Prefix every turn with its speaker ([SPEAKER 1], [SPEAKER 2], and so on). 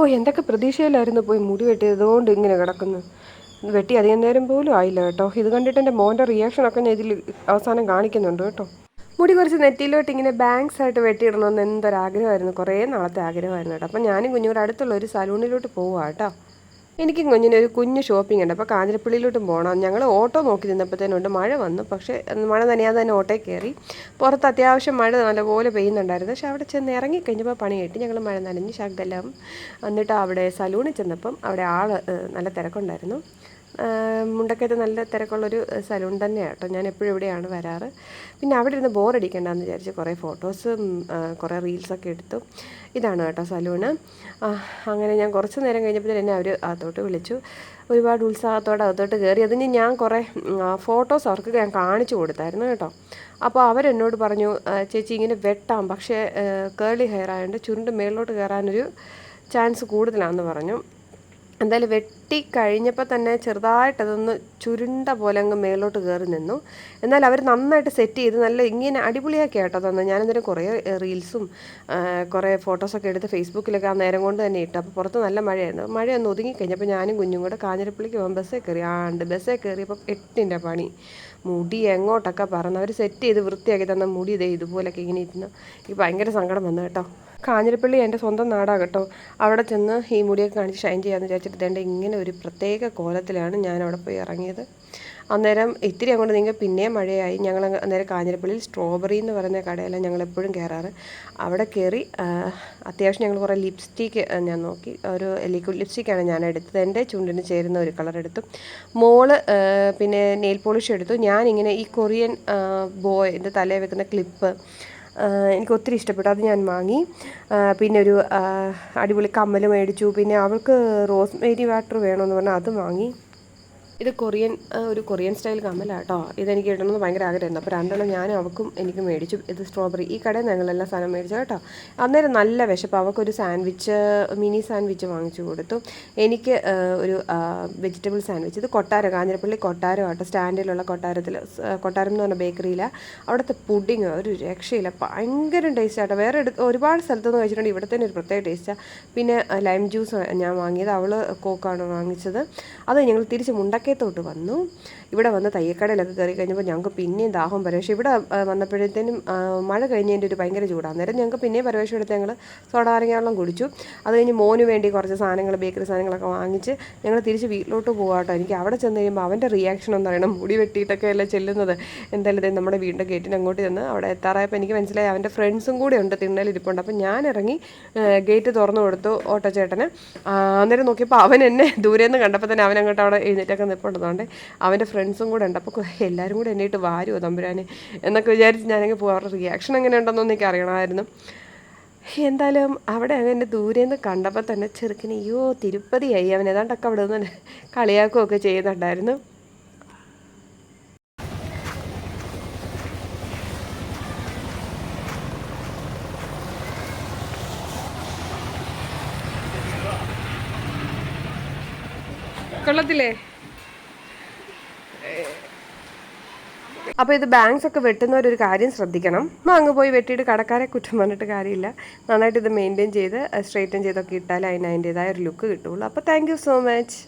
[SPEAKER 1] ഓ എന്തൊക്കെ പ്രതീക്ഷയിലായിരുന്നു പോയി മുടി വെട്ടിയതുകൊണ്ട് ഇങ്ങനെ കിടക്കുന്നു. വെട്ടി അധികം നേരം പോലും ആയില്ല കേട്ടോ. ഇത് കണ്ടിട്ട് എന്റെ മോന്റെ റിയാക്ഷനൊക്കെ ഞാൻ ഇതിൽ അവസാനം കാണിക്കുന്നുണ്ട് കേട്ടോ. മുടി കുറച്ച് നെറ്റിയിലോട്ട് ഇങ്ങനെ ബാങ്ക്സ് ആയിട്ട് വെട്ടിയിടണമെന്ന് എന്തൊരാഗ്രഹമായിരുന്നു. കുറേ നാളത്തെ ആഗ്രഹമായിരുന്നു കേട്ടോ. അപ്പം ഞാനും കുഞ്ഞുകൂടെ അടുത്തുള്ള ഒരു സലൂണിലോട്ട് പോവാം കേട്ടോ. എനിക്കും കുഞ്ഞിന് ഒരു കുഞ്ഞു ഷോപ്പിംഗ് ഉണ്ട്. അപ്പോൾ കാഞ്ഞിരപ്പള്ളിയിലോട്ടും പോകണം ഞങ്ങൾ ഓട്ടോ നോക്കി നിന്നപ്പോഴത്തേനുണ്ട് മഴ വന്നു. പക്ഷേ മഴ നനയാതെ തന്നെ ഓട്ടോയിൽ കയറി. പുറത്ത് അത്യാവശ്യം മഴ നല്ലപോലെ പെയ്യുന്നുണ്ടായിരുന്നു. പക്ഷേ അവിടെ ചെന്ന് ഇറങ്ങിക്കഴിഞ്ഞപ്പോൾ പണി കിട്ടി. ഞങ്ങൾ മഴ നനഞ്ഞ് ശകലം. എന്നിട്ട് അവിടെ സലൂണിൽ ചെന്നപ്പം അവിടെ ആൾ നല്ല തിരക്കുണ്ടായിരുന്നു. മുണ്ടക്കയത്ത് നല്ല തിരക്കുള്ളൊരു സലൂൺ തന്നെയാണ് കേട്ടോ. ഞാൻ എപ്പോഴും ഇവിടെയാണ് വരാറ്. പിന്നെ അവിടെ ഇരുന്ന് ബോറടിക്കണ്ടെന്ന് വിചാരിച്ച് കുറേ ഫോട്ടോസും കുറേ റീൽസൊക്കെ എടുത്തു. ഇതാണ് കേട്ടോ സലൂണ് അങ്ങനെ ഞാൻ കുറച്ച് നേരം കഴിഞ്ഞപ്പോൾ എന്നെ അവർ അകത്തോട്ട് വിളിച്ചു. ഒരുപാട് ഉത്സാഹത്തോടെ അകത്തോട്ട് കയറി അതിന് ഞാൻ കുറേ ഫോട്ടോസ് അവർക്ക് ഞാൻ കാണിച്ചു കൊടുത്തായിരുന്നു കേട്ടോ. അപ്പോൾ അവരെന്നോട് പറഞ്ഞു ചേച്ചി ഇങ്ങനെ വെട്ടാം. പക്ഷേ കേളി ഹെയർ ആയതുകൊണ്ട് ചുരുണ്ട് മേളിലോട്ട് കയറാനൊരു ചാൻസ് കൂടുതലാണെന്ന് പറഞ്ഞു. എന്തായാലും വെട്ടി കഴിഞ്ഞപ്പോൾ തന്നെ ചെറുതായിട്ട് അതൊന്ന് ചുരുണ്ട പോലെ അങ്ങ് മേലോട്ട് കയറി നിന്നു. എന്നാൽ അവർ നന്നായിട്ട് സെറ്റ് ചെയ്ത് നല്ല ഇങ്ങനെ അടിപൊളിയാക്കി കേട്ടോ തന്നെ. ഞാനന്നേരം കുറേ റീൽസും കുറേ ഫോട്ടോസൊക്കെ എടുത്ത് ഫേസ്ബുക്കിലൊക്കെ ആ നേരം കൊണ്ട് തന്നെ ഇട്ടു. അപ്പോൾ പുറത്ത് നല്ല മഴയായിരുന്നു. മഴയൊന്ന് ഒതുങ്ങി കഴിഞ്ഞപ്പോൾ ഞാനും കുഞ്ഞും കൂടെ കാഞ്ഞിരപ്പള്ളിക്ക് പോകാൻ ബസ്സേ കയറി. ആണ്ട് ബസ്സേ കയറിയപ്പോൾ എട്ടിന്റെ പണി. മുടി എങ്ങോട്ടൊക്കെ പറഞ്ഞ് അവർ സെറ്റ് ചെയ്ത് വൃത്തിയാക്കി തന്ന മുടി ഇതേ ഇതുപോലൊക്കെ ഇങ്ങനെ ഇരുന്നു. ഈ ഭയങ്കര സങ്കടം വന്നു കേട്ടോ. കാഞ്ഞിരപ്പള്ളി എന്റെ സ്വന്തം നാടാണ് കേട്ടോ. അവിടെ ചെന്ന് ഈ മുടിയൊക്കെ കാണിച്ച് ഷൈൻ ചെയ്യാമെന്ന് വിചാരിച്ചിട്ട് ഇതേണ്ട ഇങ്ങനെ ഒരു പ്രത്യേക കോലത്തിലാണ് ഞാൻ അവിടെ പോയി ഇറങ്ങിയത് അന്നേരം ഇത്തിരി അങ്ങോട്ട് നിങ്ങൾ പിന്നെയും മഴയായി. ഞങ്ങൾ അന്നേരം കാഞ്ഞിരപ്പള്ളിയിൽ സ്ട്രോബെറി എന്ന് പറയുന്ന കടയിലാണ് ഞങ്ങൾ എപ്പോഴും കയറാറ്. അവിടെ കയറി അത്യാവശ്യം ഞങ്ങൾ കുറേ ലിപ്സ്റ്റിക്ക് ഞാൻ നോക്കി. ഒരു ലിക്വിഡ് ലിപ്സ്റ്റിക്കാണ് ഞാൻ എടുത്തത്. എന്റെ ചുണ്ടിന് ചേരുന്ന ഒരു കളർ എടുത്തു. മോൾ പിന്നെ നെയിൽ പോളിഷ് എടുത്തു. ഞാനിങ്ങനെ ഈ കൊറിയൻ ബോയ് എന്റെ തലയിൽ വെക്കുന്ന ക്ലിപ്പ് എനിക്ക് ഒത്തിരി ഇഷ്ടപ്പെട്ടു. അത് ഞാൻ വാങ്ങി. പിന്നെ ഒരു അടിപൊളി കമ്മൽ മേടിച്ചു. പിന്നെ അവൾക്ക് റോസ്മേരി വാട്ടർ വേണമെന്ന് പറഞ്ഞാൽ അതും വാങ്ങി. ഇത് കൊറിയൻ ഒരു കൊറിയൻ സ്റ്റൈൽ കമ്മലാണ് കേട്ടോ ഇതെനിക്ക് കിട്ടണമെന്ന് ഭയങ്കര ആഗ്രഹമായിരുന്നു. അപ്പോൾ രണ്ടെണ്ണം ഞാനും അവൾക്കും എനിക്ക് മേടിച്ചു. ഇത് സ്ട്രോബെറി ഈ കടയിൽ ഞങ്ങളെല്ലാം സാധനം മേടിച്ചു കേട്ടോ. അന്നേരം നല്ല വിശപ്പ്. അവൾക്കൊരു സാൻഡ്വിച്ച് മിനി സാൻഡ്വിച്ച് വാങ്ങിച്ചു കൊടുത്തു. എനിക്ക് ഒരു വെജിറ്റബിൾ സാൻഡ്വിച്ച് ഇത് കൊട്ടാരം കാഞ്ഞിരപ്പള്ളി കൊട്ടാരം ആട്ടോ. സ്റ്റാൻഡിലുള്ള കൊട്ടാരത്തിൽ കൊട്ടാരം എന്ന് പറഞ്ഞ ബേക്കറിയിലാണ് അവിടുത്തെ പുഡിങ് ഒരു രക്ഷയില്ല. ഭയങ്കര ടേസ്റ്റ് ആട്ടോ. വേറെ എടുത്ത് ഒരുപാട് സ്ഥലത്തുനിന്ന് കഴിച്ചിട്ടുണ്ട്. ഇവിടെ തന്നെ ഒരു പ്രത്യേക ടേസ്റ്റാണ് പിന്നെ ലൈം ജ്യൂസ് ഞാൻ വാങ്ങിയത്. അവൾ കോക്കാണ് വാങ്ങിച്ചത്. അത് ഞങ്ങൾ തിരിച്ച് മുണ്ടക്ക വടക്കേത്തോട്ട് വന്നു. ഇവിടെ വന്ന് തയ്യക്കടയിലൊക്കെ കയറി കഴിഞ്ഞപ്പോൾ ഞങ്ങൾക്ക് പിന്നെയും ദാഹം പരവേഷം ഇവിടെ വന്നപ്പോഴത്തേനും മഴ കഴിഞ്ഞതിന്റെ ഒരു ഭയങ്കര ചൂടാണ്. അന്നേരം ഞങ്ങൾക്ക് പിന്നെയും പരവേഷം എടുത്ത് ഞങ്ങൾ സോഡാരങ്ങാളം കുടിച്ചു. അത് കഴിഞ്ഞ് മോന് വേണ്ടി കുറച്ച് സാധനങ്ങൾ ബേക്കറി സാധനങ്ങളൊക്കെ വാങ്ങിച്ച് ഞങ്ങൾ തിരിച്ച് വീട്ടിലോട്ട് പോകാട്ടോ എനിക്ക് അവിടെ ചെന്ന് കഴിയുമ്പോൾ അവന്റെ റിയാക്ഷൻ എന്ന് പറയണം മുടി വെട്ടിയിട്ടൊക്കെ അല്ലേ ചെല്ലുന്നത്. എന്തായാലും ഇതേ നമ്മുടെ വീടിന്റെ ഗേറ്റിന് അങ്ങോട്ട് ചെന്ന് അവിടെ എത്താറായപ്പോൾ എനിക്ക് മനസ്സിലായി അവന്റെ ഫ്രണ്ട്സും കൂടെ ഉണ്ട് തിണ്ണലിരിപ്പുണ്ട്. അപ്പം ഞാൻ ഇറങ്ങി ഗേറ്റ് തുറന്നു കൊടുത്തു ഓട്ടോ ചേട്ടന് അന്നേരം നോക്കിയപ്പോൾ അവൻ എന്നെ ദൂരെ നിന്ന് കണ്ടപ്പോൾ തന്നെ അവൻ അങ്ങോട്ട് അവിടെ എഴുന്നേറ്റൊക്കെ നിൽപ്പുണ്ടെന്നുകൊണ്ട് അവന്റെ ഫ്രണ്ട്സും കൂടെ ഉണ്ട്. അപ്പോൾ എല്ലാവരും കൂടെ എന്നിട്ട് വാരുമോ തമ്പുരാനെ? എന്നൊക്കെ വിചാരിച്ച് ഞാനങ്ങ് പോകും റിയാക്ഷൻ എങ്ങനെ ഉണ്ടെന്നോ എനിക്ക് അറിയണമായിരുന്നു. എന്തായാലും അവിടെ അങ്ങനെ ദൂരെ നിന്ന് കണ്ടപ്പോൾ തന്നെ ചെറുക്കിന് അയ്യോ തിരുപ്പതിയായി. അവൻ ഏതാണ്ടൊക്കെ അവിടെ നിന്ന് കളിയാക്കുകയൊക്കെ ചെയ്യുന്നുണ്ടായിരുന്നു. കൊള്ളത്തില്ലേ? അപ്പോൾ ഇത് ബാങ്ക്സ് ഒക്കെ വെട്ടുന്നവരൊരു കാര്യം ശ്രദ്ധിക്കണം. അങ്ങ് പോയി വെട്ടിയിട്ട് കടക്കാരെ കുറ്റം പറഞ്ഞിട്ട് കാര്യമില്ല. നന്നായിട്ട് ഇത് മെയിന്റെയിൻ ചെയ്ത് സ്ട്രെയിറ്റൻ ചെയ്തൊക്കെ ഇട്ടാൽ അതിന് അതിന്റെതായ ഒരു ലുക്ക് കിട്ടുള്ളൂ അപ്പോൾ താങ്ക് സോ മച്ച്